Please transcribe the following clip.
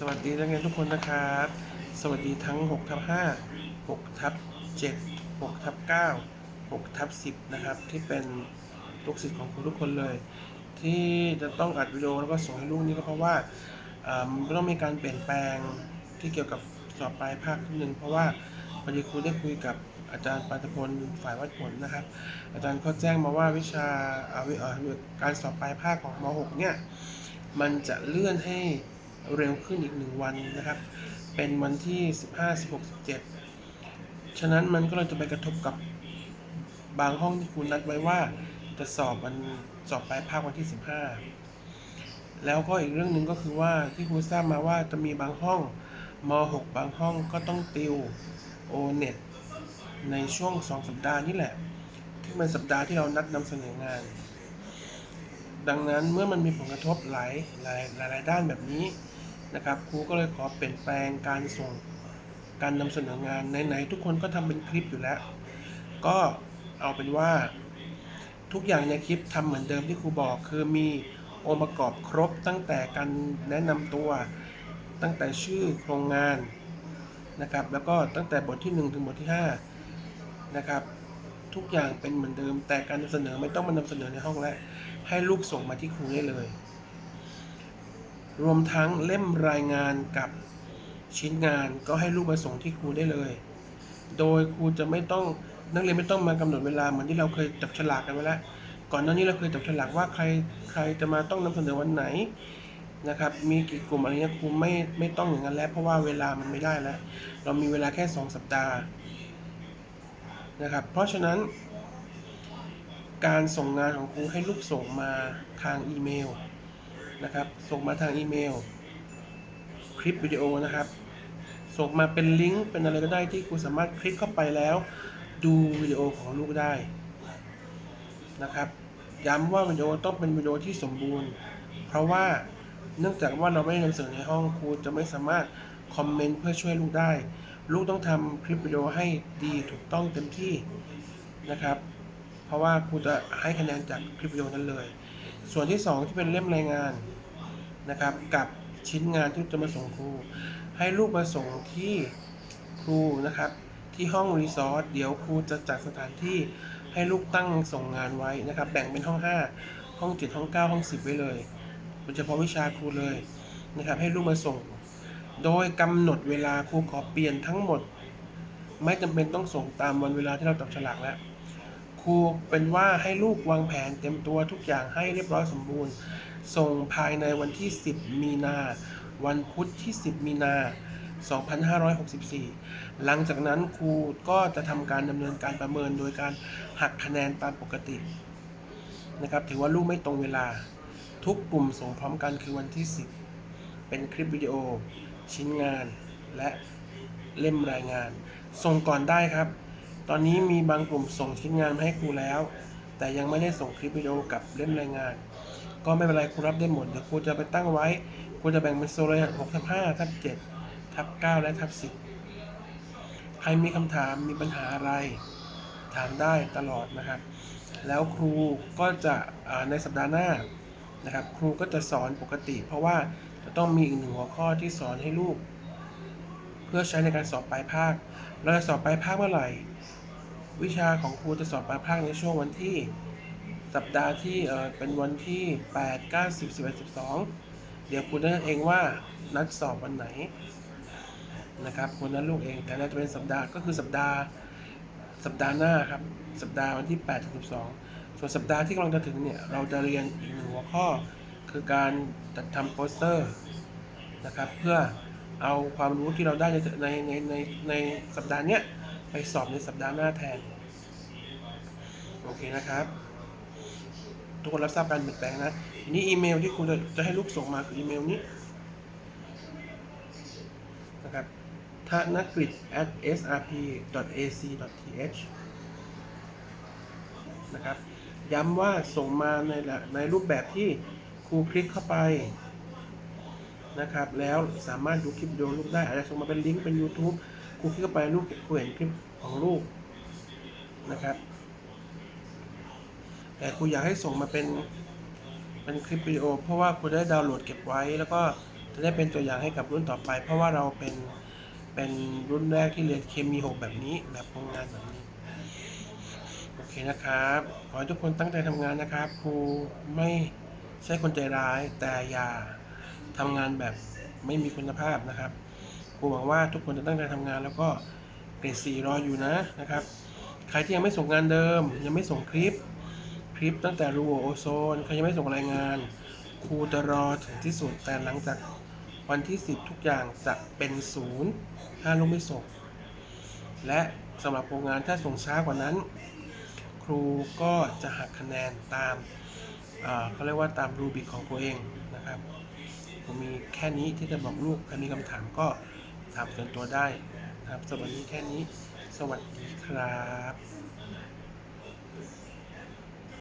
สวัสดีนักเรียนทุกคนนะครับ สวัสดีทั้ง6ทับ5 6ทับ7 6ทับ9 6ทับ10 นะครับ ที่เป็นลูกศิษย์ของครูทุกคนเลย ที่จะต้องอัดวิดีโอแล้วก็ส่งให้ลูกนี่ก็เพราะว่ามันต้องมีการเปลี่ยนแปลงที่เกี่ยวกับสอบปลายภาคที่หนึ่งเพราะว่าพอดีครูได้คุยกับอาจารย์ปานพลฝ่ายวัดผลนะครับ อาจารย์เขาแจ้งมาว่าวิชาาาการสอบปลายภาคของม .6 เนี่ยมันจะเลื่อนให้ เร็วขึ้นอีกหนึ่งวันนะครับ เป็นวันที่ 15 16 17 ฉะนั้นมันก็เลยจะไปกระทบกับบางห้องที่คุณนัดไว้ว่าจะสอบวันสอบปลายภาควันที่ 15 แล้วก็อีกเรื่องหนึ่งก็คือว่าที่ครูทราบมาว่าจะมีบางห้องม .6 บางห้องก็ต้องติว o n e t ในช่วง 2 สัปดาห์นี่แหละ ที่เป็นสัปดาห์ที่เรานัดนำเสนองาน ดังนั้นเมื่อมันมีผลกระทบหลายหลายหลายด้านแบบนี้ นะครับครูก็เลยขอเปลี่ยนแปลงการส่งการนำเสนองานไหนๆทุกคนก็ทำเป็นคลิปอยู่แล้ว ก็เอาเป็นว่า ทุกอย่างในคลิปทำเหมือนเดิมที่ครูบอก คือมีองค์ประกอบครบตั้งแต่การแนะนำตัว ตั้งแต่ชื่อโครงงานนะครับ แล้วก็ตั้งแต่บทที่ 1 ถึงบทที่5นะครับทุกอย่างเป็นเหมือนเดิม แต่การนำเสนอไม่ต้องมานำเสนอในห้องแล้วให้ลูกส่งมาที่ครูได้เลย รวมทั้งเล่มรายงานกับชิ้นงานก็ให้ลูกมาส่งที่ครูได้เลย โดยครูจะไม่ต้องนักเรียนไม่ต้องมากำหนดเวลาเหมือนที่เราเคยจับฉลากกันไว้แล้ว ก่อนหน้านี้เราเคยจับฉลากว่าใครใครจะมาต้องนำเสนอวันไหนนะครับ มีกี่กลุ่มอะไรเงี้ยครูไม่ไม่ต้องอย่างนั้นแล้ว เพราะว่าเวลามันไม่ได้แล้ว เรามีเวลาแค่ 2 สัปดาห์นะครับ เพราะฉะนั้น การส่งงานของครูให้ลูกส่งมาทางอีเมล นะครับส่งมาทางอีเมล คลิปวิดีโอนะครับส่งมาเป็นลิงก์เป็นอะไรก็ได้ที่ครูสามารถคลิกเข้าไปแล้ว ดูวิดีโอของลูกได้นะครับย้ำว่าวิดีโอต้องเป็นวิดีโอที่สมบูรณ์ เพราะว่าเนื่องจากว่าเราไม่ได้นำเสนอในห้องครูจะไม่สามารถคอมเมนต์เพื่อช่วยลูกได้ ลูกต้องทำคลิปวิดีโอให้ดีถูกต้องเต็มที่นะครับ เพราะว่าครูจะให้คะแนนจากคลิปวิดีโอนั้นเลย ส่วนที่ 2 ที่เป็นเล่มรายงานนะครับ กับชิ้นงานที่จะมาส่งครู ให้ลูกมาส่งที่ครูนะครับ ที่ห้องรีสอร์ทเดี๋ยวครูจะจัดสถานที่ให้ลูกตั้งส่งงานไว้นะครับ แบ่งเป็นห้อง 5 ห้อง 7 ห้อง 9 ห้อง 10 ไว้เลยโดยเฉพาะวิชาครูเลยนะครับ ให้ลูกมาส่ง โดยกำหนดเวลาครูขอเปลี่ยนทั้งหมด ไม่จำเป็นต้องส่งตามวันเวลาที่เราจับฉลากแล้ว ครูเป็นว่าให้ลูกวางแผนเตรียมตัวทุกอย่างให้เรียบร้อยสมบูรณ์ ส่งภายในวันที่ 10 มีนา วันพุธที่ 10 มีนา 2564 หลังจากนั้นครูก็จะทำการดำเนินการประเมินโดยการหักคะแนนตามปกตินะครับถือว่าลูกไม่ตรงเวลา ทุกกลุ่มส่งพร้อมกันคือวันที่ 10 เป็นคลิปวิดีโอ ชิ้นงานและเล่มรายงาน ส่งก่อนได้ครับ ตอนนี้มีบางกลุ่มส่งชิ้นงานมาให้ครูแล้ว แต่ยังไม่ได้ส่งคลิปวิดีโอกับเล่มรายงาน ก็ไม่เป็นไรครูรับได้หมดเดี๋ยวครูจะไปตั้งไว้ครูจะแบ่งเป็นโซนเลย6ทับ5ทับ7ทับ9และทับ10ใครมีคำถามมีปัญหาอะไร ถามได้ตลอดนะครับ แล้วครูก็จะในสัปดาห์หน้านะครับ ครูก็จะสอนปกติ เพราะว่าจะต้องมีอีกหนึ่งหัวข้อที่สอนให้ลูก เพื่อใช้ในการสอบปลายภาค เราจะสอบปลายภาคเมื่อไหร่ วิชาของครูจะสอบปลายภาคในช่วงวันที่สัปดาห์ที่เออเป็นวันที่ 8 9 10 11 12 เดี๋ยวครูจะนัดเองว่านัดสอบวันไหนนะครับครูนัดลูกเองแต่น่าจะเป็นสัปดาห์ก็คือสัปดาห์สัปดาห์หน้าครับสัปดาห์วันที่8ถึง12 ส่วนสัปดาห์ที่กำลังจะถึงเนี่ยเราจะเรียนอีกหนึ่งหัวข้อ คือการจัดทำโปสเตอร์นะครับเพื่อ เอาความรู้ที่เราได้ในในในในในสัปดาห์เนี้ยไปสอบในสัปดาห์หน้าแทน โอเคนะครับ ทุกคนรับทราบการเปลี่ยนแปลงนะทีนี้อีเมลที่คุณจะจะให้ลูกส่งมาคืออีเมลนี้นะครับธนกฤษ at srp ac th นะครับ ย้ำว่าส่งมาในในรูปแบบที่ครูคลิกเข้าไป นะครับ แล้วสามารถดูคลิปวิดีโอลูกได้อาจจะส่งมาเป็นลิงก์เป็น YouTube ครูคลิกเข้าไปลูกครูเห็นคลิปของลูกนะครับ แต่ครูอยากให้ส่งมาเป็นเป็นคลิปวิดีโอ เพราะว่าครูได้ดาวน์โหลดเก็บไว้ แล้วก็จะได้เป็นตัวอย่างให้กับรุ่นต่อไป เพราะว่าเราเป็นเป็นรุ่นแรกที่เรียนเคมีหกแบบนี้แบบโรงงานแบบนี้โอเคนะครับ ขอให้ทุกคนตั้งใจทำงานนะครับ ครูไม่ใช่คนใจร้ายแต่อย่า ทำงานแบบไม่มีคุณภาพนะครับครูหวังว่าทุกคนจะตั้งใจทำงานแล้วก็เกรดสี่รออยู่นะนะครับ ใครที่ยังไม่ส่งงานเดิม ยังไม่ส่งคลิป คลิปตั้งแต่รูโอโซนใครยังไม่ส่งรายงาน ครูจะรอถึงที่สุดแต่หลังจากวันที่ 10 ทุกอย่างจะเป็นศูนย์ถ้าลูกไม่ส่ง และสำหรับโครงงานถ้าส่งช้ากว่านั้น ครูก็จะหักคะแนนตามเอ่อเขาเรียกว่าตามรูบิกของตัวเองนะครับ ผมมีแค่นี้ที่จะบอกลูกถ้ามีคำถามก็ถามส่วนตัวได้นะครับสำหรับวันนี้แค่นี้ สวัสดีครับ